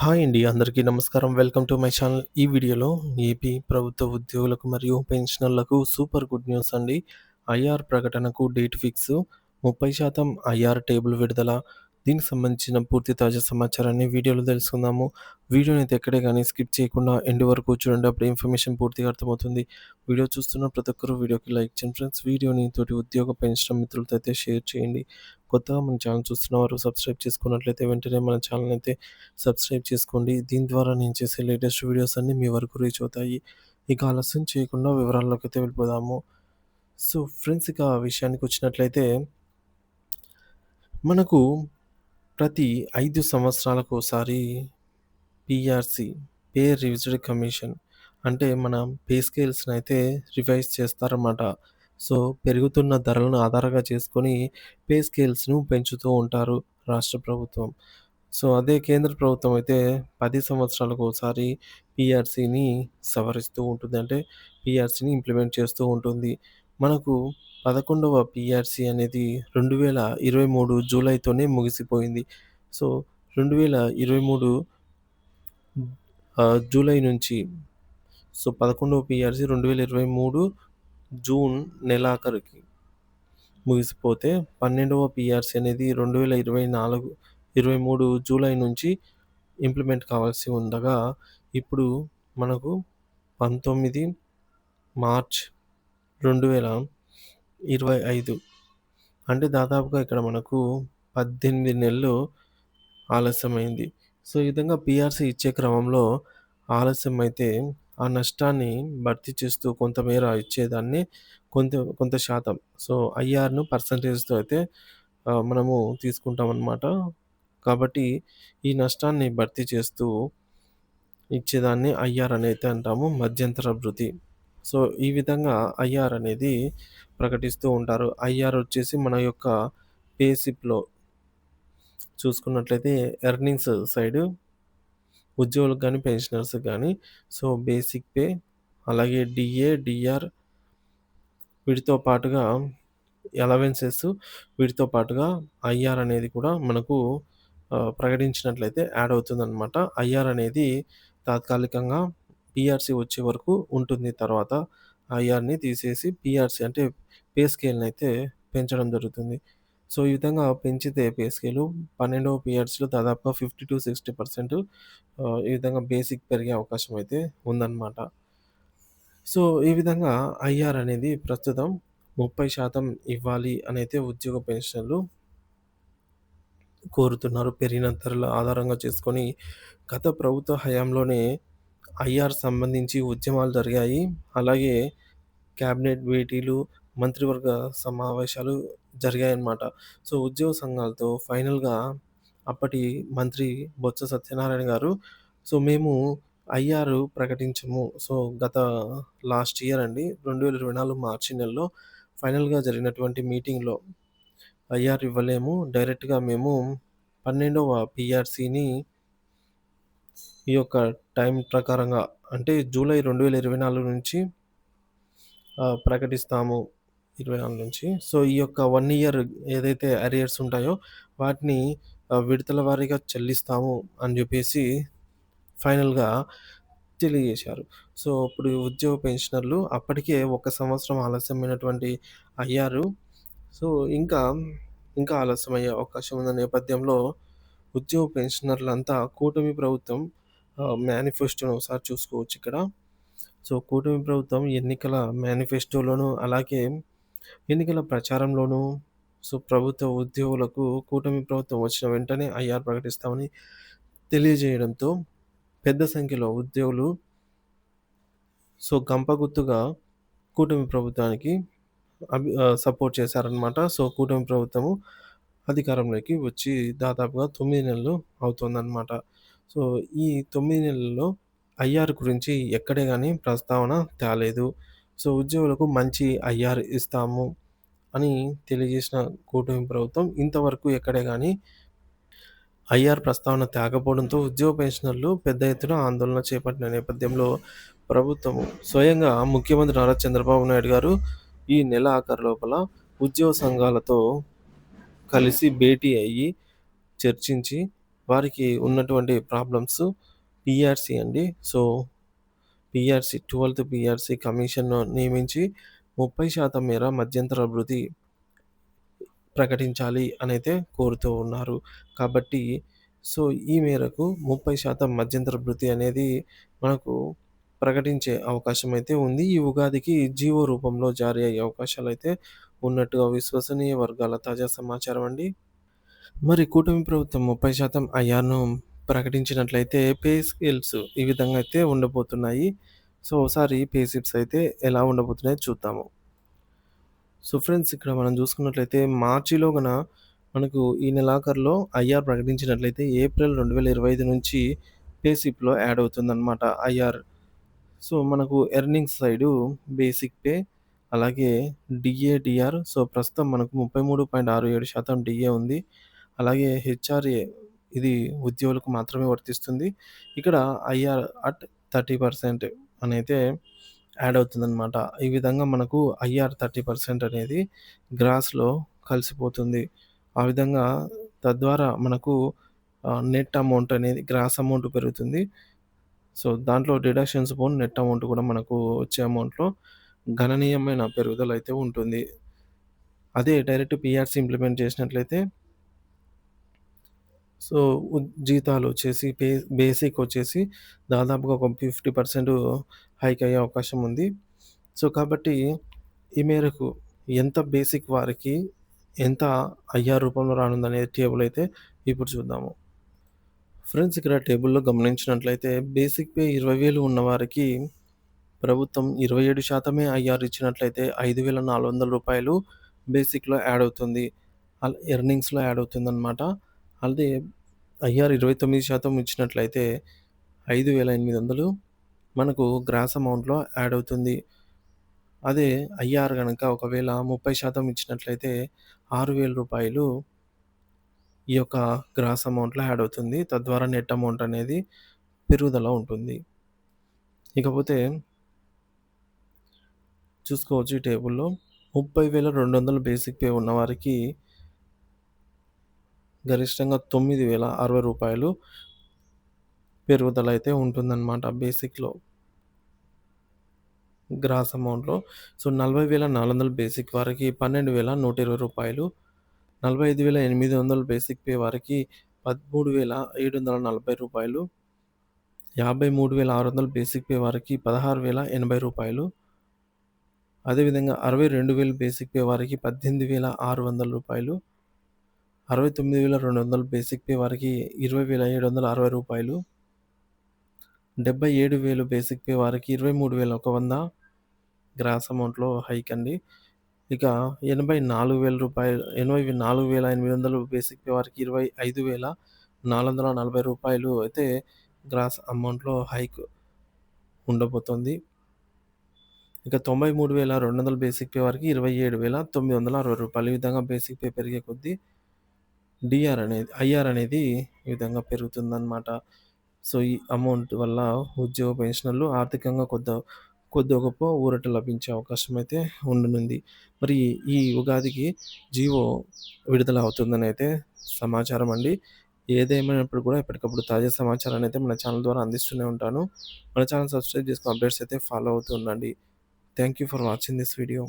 Hi అండి. అందరికీ నమస్కారం. Welcome to my channel. ఈ వీడియోలో ఏపీ ప్రభుత్వ ఉద్యోగులకు మరియు పెన్షనర్లకు సూపర్ గుడ్ న్యూస్ అండి. ఐఆర్ ప్రకటనకు డేట్ ఫిక్స్. 30% ఐఆర్ టేబుల్ విడుదల. దీనికి సంబంధించిన పూర్తి తాజా సమాచారాన్ని వీడియోలో తెలుసుకుందాము. వీడియోని అయితే ఎక్కడే కానీ స్కిప్ చేయకుండా ఎండ్ వరకు చూడండి. అప్పుడు ఇన్ఫర్మేషన్ పూర్తిగా అర్థమవుతుంది. వీడియో చూస్తున్న ప్రతి ఒక్కరూ వీడియోకి లైక్ చేయండి ఫ్రెండ్స్. వీడియోని తోటి ఉద్యోగ పెన్షన్ మిత్రులతో అయితే షేర్ చేయండి. కొత్తగా మన ఛానల్ చూస్తున్నవారు సబ్స్క్రైబ్ చేసుకున్నట్లయితే వెంటనే మన ఛానల్ అయితే సబ్స్క్రైబ్ చేసుకోండి. దీని ద్వారా నేను చేసే లేటెస్ట్ వీడియోస్ అన్నీ మీ వరకు రీచ్ అవుతాయి. ఇక ఆలస్యం చేయకుండా వివరాల్లోకి అయితే వెళ్ళిపోదాము. సో ఫ్రెండ్స్ ఇక విషయానికి వచ్చినట్లయితే మనకు ప్రతి ఐదు సంవత్సరాలకు ఒకసారి పిఆర్సి పే రివిజ్డ్ కమిషన్ అంటే మన పే అయితే రివైజ్ చేస్తారన్నమాట. సో పెరుగుతున్న ధరలను ఆధారంగా చేసుకొని పే స్కేల్స్‌ను పెంచుతూ ఉంటారు రాష్ట్ర ప్రభుత్వం. సో అదే కేంద్ర ప్రభుత్వం అయితే పది సంవత్సరాలకు ఒకసారి పిఆర్సీని సవరిస్తూ ఉంటుంది. అంటే పిఆర్సీని ఇంప్లిమెంట్ చేస్తూ ఉంటుంది. మనకు పదకొండవ పిఆర్సీ అనేది 2023 జూలైతోనే ముగిసిపోయింది. సో రెండు వేల ఇరవై మూడు జూలై నుంచి సో 11వ పీఆర్‌సీ 2023 జూన్ నెలాఖరుకి ముగిసిపోతే 12వ పీఆర్‌సీ అనేది 2024 23 జూలై నుంచి ఇంప్లిమెంట్ కావాల్సి ఉండగా ఇప్పుడు మనకు 19 మార్చ్ 2025 అంటే దాదాపుగా ఇక్కడ మనకు 18 నెలలు ఆలస్యమైంది. సో ఈ విధంగా పీఆర్‌సీ ఇచ్చే క్రమంలో ఆలస్యం అయితే ఆ నష్టాన్ని భర్తీ చేస్తూ కొంతమేర ఇచ్చేదాన్ని కొంత కొంత శాతం సో ఐఆర్‌ను పర్సెంటేజ్‌తో అయితే మనము మనము తీసుకుంటామన్నమాట. కాబట్టి ఈ నష్టాన్ని భర్తీ చేస్తూ ఇచ్చేదాన్ని ఐఆర్ అనేది అంటాము. మధ్యంతర వృద్ధి సో ఈ విధంగా ఐఆర్ అనేది ప్రకటిస్తూ ఉంటారు. ఐఆర్ వచ్చేసి మన యొక్క పేసిప్లో చూసుకున్నట్లయితే ఎర్నింగ్స్ సైడ్ ఉద్యోగులకు కానీ పెన్షనర్స్‌కి కానీ సో బేసిక్ పే అలాగే డిఏ డిఆర్ వీటితో పాటుగా అలవెన్సెస్ వీటితో పాటుగా ఐఆర్ అనేది కూడా మనకు ప్రకటించినట్లయితే యాడ్ అవుతుందన్నమాట. ఐఆర్ అనేది తాత్కాలికంగా పిఆర్సీ వచ్చే వరకు ఉంటుంది. తర్వాత ఐఆర్‌ని తీసేసి పిఆర్సీ అంటే పే అయితే పెంచడం జరుగుతుంది. సో ఈ విధంగా పెంచితే పే పన్నెండవ 12వ దాదాపుగా ఫిఫ్టీ టు సిక్స్టీ పర్సెంట్ ఈ విధంగా బేసిక్ పెరిగే అవకాశం అయితే ఉందన్నమాట. సో ఈ విధంగా ఐఆర్ అనేది ప్రస్తుతం 30% ఇవ్వాలి అనైతే ఉద్యోగ పెన్షన్లు కోరుతున్నారు. పెరిగిన ధరల ఆధారంగా చేసుకొని గత ప్రభుత్వ హయాంలోనే ఐఆర్ సంబంధించి ఉద్యమాలు జరిగాయి. అలాగే క్యాబినెట్ భేటీలు, మంత్రివర్గ సమావేశాలు జరిగాయన్నమాట. సో ఉద్యోగ సంఘాలతో ఫైనల్‌గా అప్పటి మంత్రి బొత్స సత్యనారాయణ గారు సో మేము ఐఆర్ ప్రకటించము. సో గత లాస్ట్ ఇయర్ అండి 2024 మార్చి నెలలో ఫైనల్‌గా జరిగినటువంటి మీటింగ్‌లో ఐఆర్ ఇవ్వలేము. డైరెక్ట్‌గా మేము 12వ పీఆర్‌సీని ఈ యొక్క టైం ప్రకారంగా అంటే జూలై 2024 నుంచి ఆహ్, ప్రకటిస్తాము. 24 నుంచి. సో ఈ యొక్క వన్ ఇయర్ ఏదైతే అరియర్స్ ఉంటాయో వాటిని విడతల వారీగా చెల్లిస్తాము అని చెప్పేసి ఫైనల్‌గా తెలియజేశారు. సో ఇప్పుడు ఉద్యోగ పెన్షనర్లు అప్పటికే ఒక సంవత్సరం ఆలస్యమైనటువంటి అయ్యారు సో ఇంకా, ఇంకా ఆలస్యమయ్యే అవకాశం ఉన్న నేపథ్యంలో ఉద్యోగ పెన్షనర్లంతా కూటమి ప్రభుత్వం మేనిఫెస్టోను ఒకసారి చూసుకోవచ్చు ఇక్కడ. సో కూటమి ప్రభుత్వం ఎన్నికల మేనిఫెస్టోలోను అలాగే ఎన్నికల ప్రచారంలోనూ సో ప్రభుత్వ ఉద్యోగులకు కూటమి ప్రభుత్వం వచ్చిన వెంటనే ఐఆర్ ప్రకటిస్తామని తెలియజేయడంతో పెద్ద సంఖ్యలో ఉద్యోగులు సో గంపగుత్తుగా కూటమి ప్రభుత్వానికి అభి సపోర్ట్ చేశారనమాట సో కూటమి ప్రభుత్వము అధికారంలోకి వచ్చి దాదాపుగా తొమ్మిది నెలలు అవుతుందన్నమాట. సో ఈ తొమ్మిది నెలల్లో ఐఆర్ గురించి ఎక్కడే కానీ ప్రస్తావన తేలేదు. సో ఉద్యోగులకు మంచి ఐఆర్ ఇస్తాము అని తెలియజేసిన కూటమి ప్రభుత్వం ఇంతవరకు ఎక్కడే కానీ ఐఆర్ ప్రస్తావన తేకపోవడంతో ఉద్యోగ పెన్షనర్లు పెద్ద ఎత్తున ఆందోళన చేపట్టిన నేపథ్యంలో ప్రభుత్వము స్వయంగా ముఖ్యమంత్రి నారా చంద్రబాబు నాయుడు గారు ఈ నెల ఆఖరు లోపల ఉద్యోగ సంఘాలతో కలిసి భేటీ అయ్యి చర్చించి వారికి ఉన్నటువంటి ప్రాబ్లమ్స్ పిఆర్సీ అండి. సో, పీఆర్సీ 12థ్ పీఆర్సీ కమిషన్‌ను నియమించి 30% మేర మధ్యంతర అభివృద్ధి ప్రకటించాలి అనైతే కోరుతూ ఉన్నారు. కాబట్టి సో, ఈ మేరకు 30% మధ్యంతర వృత్తి అనేది మనకు ప్రకటించే అవకాశం అయితే ఉంది. ఈ ఉగాదికి జీవో రూపంలో జారీ అయ్యే అవకాశాలు అయితే ఉన్నట్టుగా విశ్వసనీయ వర్గాల తాజా సమాచారం అండి. మరి కూటమి ప్రభుత్వం 30% ఐఆర్‌ను ప్రకటించినట్లయితే పే స్కేల్స్ ఈ విధంగా అయితే ఉండబోతున్నాయి. సో, ఒకసారి పే స్లిప్స్ అయితే ఎలా ఉండబోతున్నాయో చూద్దాము. సో, ఫ్రెండ్స్ ఇక్కడ మనం చూసుకున్నట్లయితే మార్చిలో గన మనకు ఈ నెలాఖరులో ఐఆర్ ప్రకటించినట్లయితే ఏప్రిల్ 2025 నుంచి పేసిప్లో యాడ్ అవుతుందన్నమాట ఐఆర్. సో, మనకు ఎర్నింగ్స్ సైడు బేసిక్ పే అలాగే డిఏడిఆర్ సో, ప్రస్తుతం మనకు 33.67% డీఏ ఉంది. అలాగే హెచ్ఆర్ఏ ఇది ఉద్యోగులకు మాత్రమే వర్తిస్తుంది. ఇక్కడ ఐఆర్ అట్ 30% అనైతే యాడ్ అవుతుందన్నమాట ఈ విధంగా మనకు ఐఆర్ 30% అనేది గ్రాస్‌లో కలిసిపోతుంది. ఆ విధంగా తద్వారా మనకు నెట్ అమౌంట్ అనేది గ్రాస్ అమౌంట్ పెరుగుతుంది. సో, దాంట్లో డిడక్షన్స్ పోన్ నెట్ అమౌంట్ కూడా మనకు వచ్చే అమౌంట్‌లో గణనీయమైన పెరుగుదల అయితే ఉంటుంది. అదే డైరెక్ట్ పీఆర్సీ ఇంప్లిమెంట్ చేసినట్లయితే సో, ఉద్ జీతాలు వచ్చేసి పే బేసిక్ వచ్చేసి దాదాపుగా ఒక 50% హైక్ అయ్యే అవకాశం ఉంది. సో, కాబట్టి ఈ మేరకు ఎంత బేసిక్ వారికి ఎంత ఐఆర్ రూపంలో రానుందనే టేబుల్ అయితే ఇప్పుడు చూద్దాము. ఫ్రెండ్స్ ఇక్కడ టేబుల్‌లో గమనించినట్లయితే బేసిక్ పే 20,000 ఉన్నవారికి ప్రభుత్వం 27% ఐఆర్ ఇచ్చినట్లయితే రూ. 5,400 బేసిక్‌లో యాడ్ అవుతుంది. అల్ ఎర్నింగ్స్‌లో యాడ్ అవుతుందనమాట. అదే ఐఆర్ 29% ఇచ్చినట్లయితే 5,800 మనకు గ్రాస్ అమౌంట్‌లో యాడ్ అవుతుంది. అదే ఐఆర్ కనుక ఒకవేళ 30% ఇచ్చినట్లయితే ఆరు వేల రూపాయలు ఈ యొక్క గ్రాస్ అమౌంట్‌లో యాడ్ అవుతుంది. తద్వారా నెట్ అమౌంట్ అనేది పెరుగుదల ఉంటుంది. ఇకపోతే చూసుకోవచ్చు ఈ టేబుల్‌లో 30,200 బేసిక్ పే ఉన్నవారికి గరిష్టంగా తొమ్మిది వేల అరవై రూపాయలు పెరుగుదల అయితే ఉంటుందన్నమాట బేసిక్లో. గ్రాస్ అమౌంట్లో. సో నలభై వేల నాలుగు వందల బేసిక్ వారికి పన్నెండు వేల నూట ఇరవై రూపాయలు. నలభై ఐదు వేల ఎనిమిది వందల బేసిక్ పే వారికి పదమూడు వేల ఏడు వందల నలభై రూపాయలు. యాభై మూడు వేల ఆరు వందల బేసిక్ పే వారికి పదహారు వేల ఎనభై రూపాయలు. అదేవిధంగా అరవై రెండు వేల బేసిక్ పే వారికి పద్దెనిమిది వేల ఆరు వందల రూపాయలు. అరవై తొమ్మిది వేల రెండు వందల బేసిక్ పే వారికి ఇరవై వేల ఏడు వందల అరవై రూపాయలు. డెబ్బై ఏడు వేలు బేసిక్ పే వారికి ఇరవై మూడు వేల ఒక వంద గ్రాస్ అమౌంట్లో హైక్ అండి. ఇక ఎనభై నాలుగు వేల రూపాయలు ఎనభై నాలుగు వేల ఎనిమిది వందలు బేసిక్ పే వారికి ఇరవై ఐదు వేల నాలుగు వందల నలభై రూపాయలు అయితే గ్రాస్ అమౌంట్లో హైక్ ఉండబోతోంది. ఇక తొంభై మూడు వేల రెండు వందల బేసిక్ పే వారికి ఇరవై ఏడు వేల తొమ్మిది వందల అరవై రూపాయలు. ఈ విధంగా బేసిక్ పే పెరిగే కొద్దీ డిఆర్ అనేది ఐఆర్ అనేది ఈ విధంగా పెరుగుతుందన్నమాట సో, ఈ అమౌంట్ వల్ల ఉద్యోగ పెన్షనర్లు ఆర్థికంగా కొద్ది కొద్ది గొప్ప ఊరట లభించే అవకాశం అయితే ఉండనుంది. మరి ఈ ఉగాదికి జీవో విడుదల అవుతుందని అయితే సమాచారం అండి. ఏదేమైనప్పుడు కూడా ఎప్పటికప్పుడు తాజా సమాచారాన్ని అయితే మన ఛానల్ ద్వారా అందిస్తూనే ఉంటాను. మన ఛానల్ సబ్స్క్రైబ్ చేసుకొని అప్డేట్స్ అయితే ఫాలో అవుతూ ఉండండి. Thank you for watching this video.